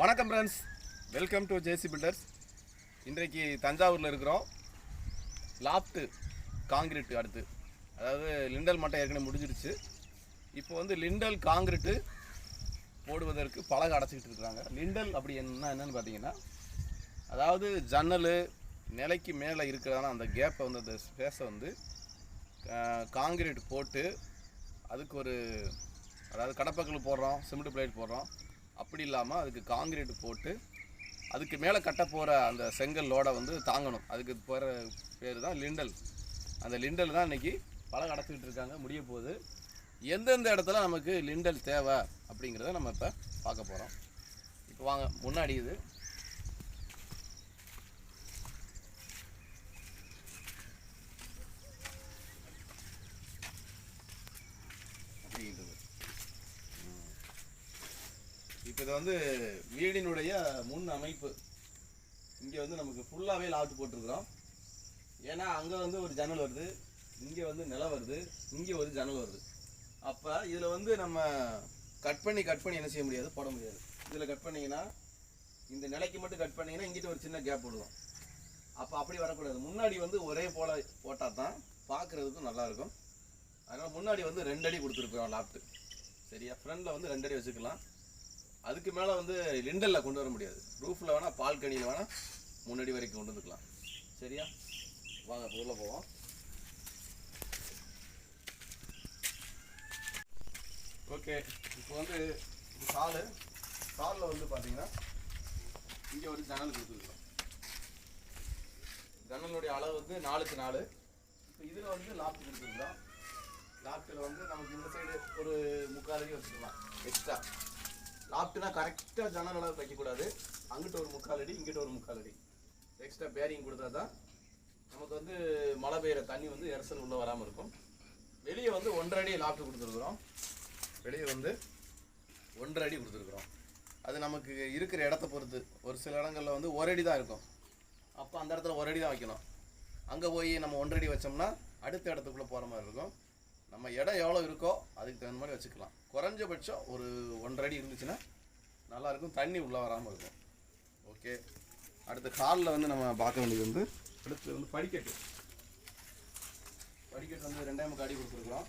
வணக்கம் friends welcome to JC builders இன்றைக்கு தஞ்சாவூரில் இருக்கிறோம். லாப்ட்டு காங்கிரீட்டு அடுத்து. அதாவது லிண்டல் மட்டும் ஏற்கனவே முடிஞ்சிருச்சு. இப்போ வந்து லிண்டல் காங்கிரீட்டு போடுவதற்கு பழக அடைச்சிக்கிட்டு இருக்கிறாங்க லிண்டல் அப்படி என்ன என்னன்னு பார்த்தீங்கன்னா அதாவது ஜன்னல் நிலைக்கு மேலே இருக்கிறதான அந்த கேப்பை வந்து அந்த ஸ்பேஸை வந்து காங்கிரீட் போட்டு அதுக்கு ஒரு அதாவது கடப்பக்கல் போடுறோம் சிமெண்ட் பிளேட் போடுறோம். அப்படி இல்லாமல் அதுக்கு காங்கிரீட் போட்டு அதுக்கு மேலே கட்ட போகிற அந்த செங்கல் லோடை வந்து தாங்கணும். அதுக்கு போகிற பேர் தான் லிண்டல். அந்த லிண்டல் தான் இன்றைக்கி பழம் அடைச்சிக்கிட்டு இருக்காங்க முடிய போகுது. எந்தெந்த இடத்துல நமக்கு லிண்டல் தேவை அப்படிங்கிறத நம்ம இப்போ பார்க்க போகிறோம் இப்போ வாங்க முன்னாடி இது. அப்படிங்கிறது இப்போ இது வந்து வீடினுடைய முன் அமைப்பு. இங்கே வந்து நமக்கு ஃபுல்லாகவே லாட்டு போட்டிருக்கிறோம். ஏன்னா அங்கே வந்து ஒரு ஜன்னல் வருது இங்கே வந்து நிலம் வருது இங்கே ஒரு ஜன்னல் வருது. அப்போ இதில் வந்து நம்ம கட் பண்ணி கட் பண்ணி என்ன செய்ய முடியாது? போட முடியாது. இதில் கட் பண்ணிங்கன்னா இந்த நிலைக்கு மட்டும் கட் பண்ணிங்கன்னா இங்கிட்ட ஒரு சின்ன கேப் விடுவோம் அப்போ அப்படி வரக்கூடாது. முன்னாடி வந்து ஒரே போல போட்டால் தான் பார்க்குறதுக்கும் நல்லாயிருக்கும். அதனால் முன்னாடி வந்து ரெண்டு அடி கொடுத்துருக்குறோம் லாப்ட்டு சரியா? ஃப்ரண்டில் வந்து ரெண்டு அடி வச்சுக்கலாம். அதுக்கு மேலே வந்து லிண்டலில் கொண்டு வர முடியாது. ரூஃபில் வேணால் பால்கனியில் வேணால் முன்னாடி வரைக்கும் கொண்டு வந்துக்கலாம். சரியா? வாங்க இப்போ உள்ள போவோம். ஓகே இப்போ வந்து இது சாலு சாலில் வந்து பார்த்தீங்கன்னா இங்கே ஒரு ஜன்னல் கொடுத்துருக்கோம் ஜன்னலுடைய அளவு வந்து நாலுக்கு நாலு. இப்போ இதில் வந்து லாப்ட் கொடுத்துருக்கோம் லாப்ட்டில் வந்து நமக்கு இந்த சைடு ஒரு முக்கால் வச்சுக்கலாம் எக்ஸ்ட்ரா லாப்ட்னா கரெக்டாக ஜன்னல் அளவு வைக்கக்கூடாது. அங்கிட்ட ஒரு முக்கால் அடி இங்கிட்ட ஒரு முக்கால் அடி. எக்ஸ்ட்ரா பேரிங் கொடுத்தா தான் நமக்கு வந்து மழை பெய்கிற தண்ணி வந்து எரிசல் உள்ளே வராமல் இருக்கும். வெளியே வந்து ஒன்றரை அடி லாப்ட் கொடுத்துருக்குறோம். வெளியே வந்து ஒன்றரை அடி கொடுத்துருக்குறோம். அது நமக்கு இருக்கிற இடத்த பொறுத்து. ஒரு சில இடங்களில் வந்து ஒரு அடி தான் இருக்கும். அப்போ அந்த இடத்துல ஒரு அடி தான் வைக்கணும். அங்கே போய் நம்ம ஒன்றரை அடி வச்சோம்னா அடுத்த இடத்துக்குள்ளே போகிற மாதிரி இருக்கும். நம்ம இடம் எவ்வளோ இருக்கோ அதுக்கு தகுந்த மாதிரி வச்சுக்கலாம். குறைஞ்சபட்சம் ஒரு ஒன்றரை அடி இருந்துச்சுன்னா நல்லாயிருக்கும் தண்ணி உள்ளே வராமல் இருக்கும். ஓகே அடுத்து காலில் வந்து நம்ம பார்க்க வேண்டியது வந்து அடுத்து வந்து படிக்கட்டு. படிக்கட்டு வந்து ரெண்டாயிரம் அடி கொடுத்துருக்குறோம்.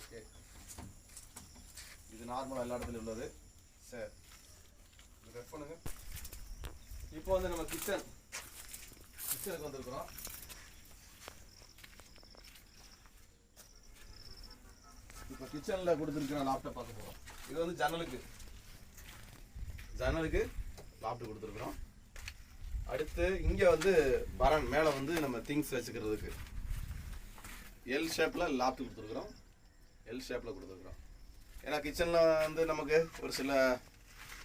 ஓகே இது நார்மலாக எல்லா இடத்துலையும் உள்ளது. சரி இது கட் பண்ணுங்கள் இப்போ வந்து நம்ம கிச்சன் கிச்சனுக்கு வந்திருக்கிறோம். இப்போ கிச்சனில் கொடுத்துருக்கிற லாப்டாப் பார்க்க போகிறோம் இது வந்து ஜன்னலுக்கு. ஜன்னலுக்கு லாப்டாப் கொடுத்துருக்குறோம். அடுத்து இங்கே வந்து பரன் மேலே வந்து நம்ம திங்ஸ் வச்சுக்கிறதுக்கு. எல் ஷேப்பில் லாப்டாப் கொடுத்துருக்குறோம். எல் ஷேப்பில் கொடுத்துருக்குறோம். ஏன்னா கிச்சனில் வந்து நமக்கு ஒரு சில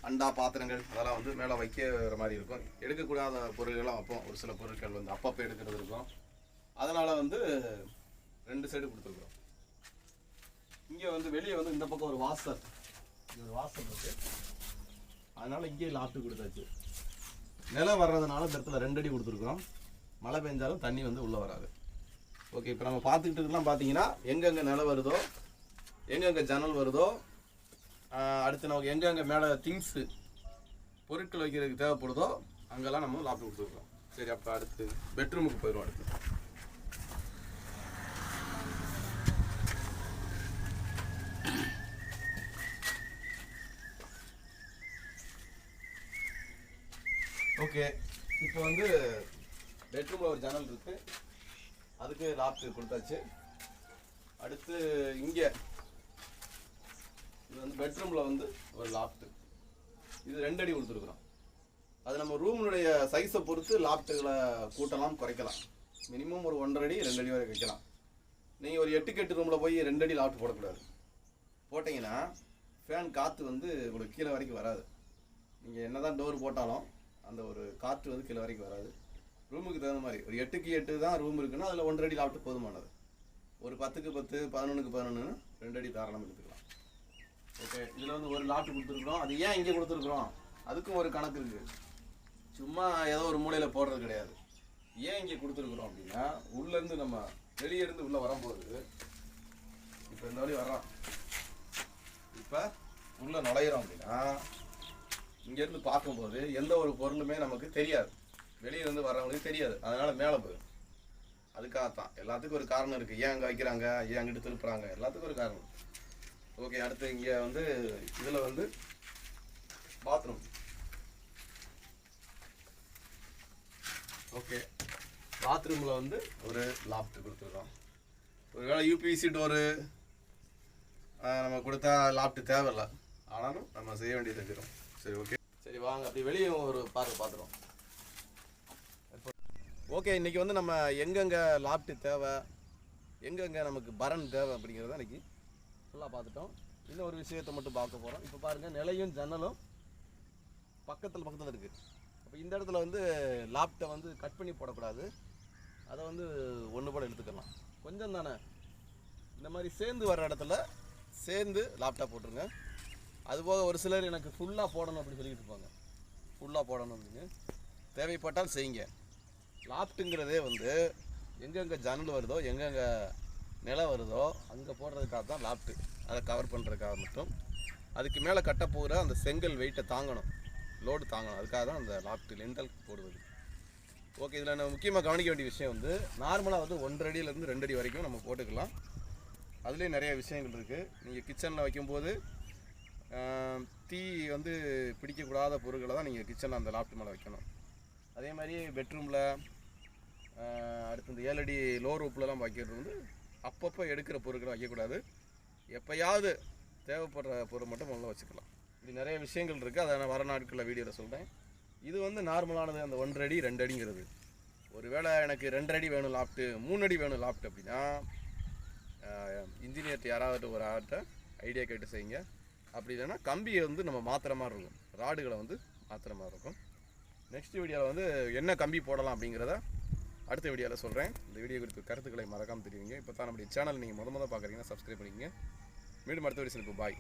அண்டா பாத்திரங்கள் அதெல்லாம் வந்து மேலே வைக்கிற மாதிரி இருக்கும். எடுக்கக்கூடாத பொருள்கள்லாம் வைப்போம். ஒரு சில பொருட்கள் வந்து அப்பப்போ எடுக்கிறது இருக்கும். அதனால் வந்து ரெண்டு சைடு கொடுத்துருக்குறோம். இங்கே வந்து வெளியே வந்து இந்த பக்கம் ஒரு வாசல். இது ஒரு வாசல் இருக்கு. அதனால் இங்கேயே லாட்டு கொடுத்தாச்சு. நிலம் வர்றதுனால இந்த இடத்துல ரெண்டு அடி கொடுத்துருக்குறோம். மழை பெஞ்சாலும் தண்ணி வந்து உள்ளே வராது. ஓகே இப்போ நம்ம பார்த்துக்கிட்டு இருக்கலாம் பார்த்தீங்கன்னா எங்கெங்கே நிலம் வருதோ எங்கெங்கே ஜன்னல் வருதோ அடுத்து நமக்கு எங்கெங்கே மேலே திங்ஸு பொருட்கள் வைக்கிறதுக்கு தேவைப்படுதோ அங்கெல்லாம் நம்ம லாப்டாப் கொடுத்துருக்கோம் சரி அப்போ அடுத்து பெட்ரூமுக்கு போயிடுவோம் அடுத்து ஓகே இப்போ வந்து பெட்ரூமில் ஒரு ஜன்னல் இருக்கு. அதுக்கு லாப்ட் கொடுத்தாச்சு. அடுத்து இங்கே இது வந்து பெட்ரூமில் வந்து ஒரு லாப்ட் இது ரெண்டு அடி கொடுத்துருக்குறோம். அது நம்ம ரூமினுடைய சைஸை பொறுத்து லாப்ட்டுகளை கூட்டலாம் குறைக்கலாம். மினிமம் ஒரு ஒன்றரை அடி ரெண்டு அடி வரை வைக்கலாம். நீங்கள் ஒரு எட்டு கெட்டு ரூமில் போய் ரெண்டு அடி லாப்ட் போடக்கூடாது. போட்டிங்கன்னா ஃபேன் காற்று வந்து உங்களுக்கு கீழே வரைக்கும் வராது. நீங்கள் என்னதான் டோர் போட்டாலும் அந்த ஒரு காற்று வந்து கீழே வரைக்கும் வராது. ரூமுக்கு தகுந்த மாதிரி. ஒரு எட்டுக்கு எட்டு தான் ரூம் இருக்குன்னா அதில் ஒன்றரை அடி லாப்ட் போதுமானது. ஒரு பத்துக்கு பத்து பதினொன்றுக்கு பதினொன்று ரெண்டு அடி தாராளம் எடுத்துக்கலாம். ஓகே இதில் வந்து ஒரு லாட்டு கொடுத்துருக்குறோம். அது ஏன் இங்கே கொடுத்துருக்குறோம்? அதுக்கும் ஒரு கணக்கு இருக்குது சும்மா ஏதோ ஒரு மூலையில் போடுறது கிடையாது. ஏன் இங்கே கொடுத்துருக்குறோம் அப்படின்னா உள்ளேருந்து நம்ம வெளியே இருந்து உள்ளே வரும்போது இப்போ இந்த வழி வர்றோம் இப்போ உள்ளே நுழையிறோம் அப்படின்னா இங்கேருந்து பார்க்கும்போது எந்த ஒரு பொருளுமே நமக்கு தெரியாது. வெளியிலேருந்து வர்றவங்களுக்கு தெரியாது. அதனால் மேலே போயிடும். அதுக்காகத்தான். எல்லாத்துக்கும் ஒரு காரணம் இருக்குது ஏன் அங்கே வைக்கிறாங்க? ஏன் அங்கிட்டு திருப்புறாங்க? எல்லாத்துக்கும் ஒரு காரணம். ஓகே அடுத்து இங்கே வந்து இதில் வந்து பாத்ரூம் ஓகே. பாத்ரூமில் வந்து ஒரு லாப்ட் கொடுத்துருக்கோம். ஒருவேளை யூபிசி டோரு நம்ம கொடுத்தா லாப்ட் தேவையில்ல. ஆனாலும் நம்ம செய்ய வேண்டியது இருக்கிறோம் சரி ஓகே சரி வாங்க. அப்படி வெளியே ஒரு பார்க்க பார்த்துருவோம். ஓகே இன்னைக்கு வந்து நம்ம எங்கெங்கே லாப்ட்டு தேவை எங்கெங்கே நமக்கு பரன் தேவை அப்படிங்கிறத இன்றைக்கி ஃபுல்லாக பார்த்துட்டோம். இன்னும் ஒரு விஷயத்தை மட்டும் பார்க்க போகிறோம் இப்போ பாருங்கள் நிலையும் ஜன்னலும் பக்கத்தில் பக்கத்தில் இருக்குது அப்போ இந்த இடத்துல வந்து லாப்டை வந்து கட் பண்ணி போடக்கூடாது. அதை வந்து ஒன்று போல எடுத்துக்கலாம். கொஞ்சம் தானே. இந்த மாதிரி சேர்ந்து வர்ற இடத்துல சேர்ந்து லாப்டாப் போட்டுருங்க. அதுபோக ஒரு சிலர் எனக்கு ஃபுல்லாக போடணும் அப்படின்னு சொல்லிட்டு இருப்பாங்க. ஃபுல்லாக போடணும் அப்படின்னு தேவைப்பட்டால் செய்யுங்க. லாப்ட்டுங்கிறதே வந்து எங்கெங்கே ஜன்னல் வருதோ எங்கெங்கே நிலம் வருதோ அங்கே போடுறதுக்காக தான் லாப்ட்டு அதை கவர் பண்ணுறதுக்காக மட்டும். அதுக்கு மேலே கட்ட போகிற அந்த செங்கல் வெயிட்டை தாங்கணும். லோடு தாங்கணும். அதுக்காக தான் அந்த லாப்ட்டு லெண்டல் போடுவது. ஓகே இதில் நம்ம முக்கியமாக கவனிக்க வேண்டிய விஷயம் வந்து நார்மலாக வந்து ஒன்றரை அடியிலேருந்து ரெண்டு அடி வரைக்கும் நம்ம போட்டுக்கலாம். அதுலேயே நிறைய விஷயங்கள் இருக்குது நீங்கள் கிச்சனில் வைக்கும்போது தீ வந்து பிடிக்கக்கூடாத பொருட்களை தான் நீங்கள் கிச்சனில் அந்த லாப்ட் மேலே வைக்கணும். அதே மாதிரி பெட்ரூமில் அடுத்து இந்த ஏழடி லோ ரூப்லலாம் வைக்கிறது வந்து அப்பப்போ எடுக்கிற பொருட்களை வைக்கக்கூடாது. எப்பயாவது தேவைப்படுற பொருள் மட்டும் முதல்ல வச்சுக்கலாம். இது நிறைய விஷயங்கள் இருக்குது அதை நான் வர நாட்களில் வீடியோவில் சொல்கிறேன் இது வந்து நார்மலானது அந்த ஒன்றரை அடி ரெண்டு அடிங்கிறது ஒருவேளை எனக்கு ரெண்டரை அடி வேணும் லாப்ட்டு மூணு அடி வேணும் லாப்ட் அப்படின்னா இன்ஜினியர்கிட்ட யாராவது ஒரு ஆள்கிட்ட ஐடியா கேட்டு செய்யுங்க. அப்படி இல்லைன்னா கம்பியை வந்து நம்ம மாத்திர மாதிரி இருக்கும். ராடுகளை வந்து மாற்றுற மாதிரி இருக்கும். நெக்ஸ்ட் வீடியோவில் வந்து என்ன கம்பி போடலாம் அப்படிங்கிறத அடுத்த வீடியோவில் சொல்கிறேன் இந்த வீடியோ குறித்து கருத்துக்களை மறக்காமல் தெரிவிங்க. இப்போ தான் நம்முடைய சேனல் நீங்கள் முத முத பார்க்குறீங்கன்னா சப்ஸ்கிரைப் பண்ணிக்கங்க. மீண்டும் அடுத்த வீடியோ பாய்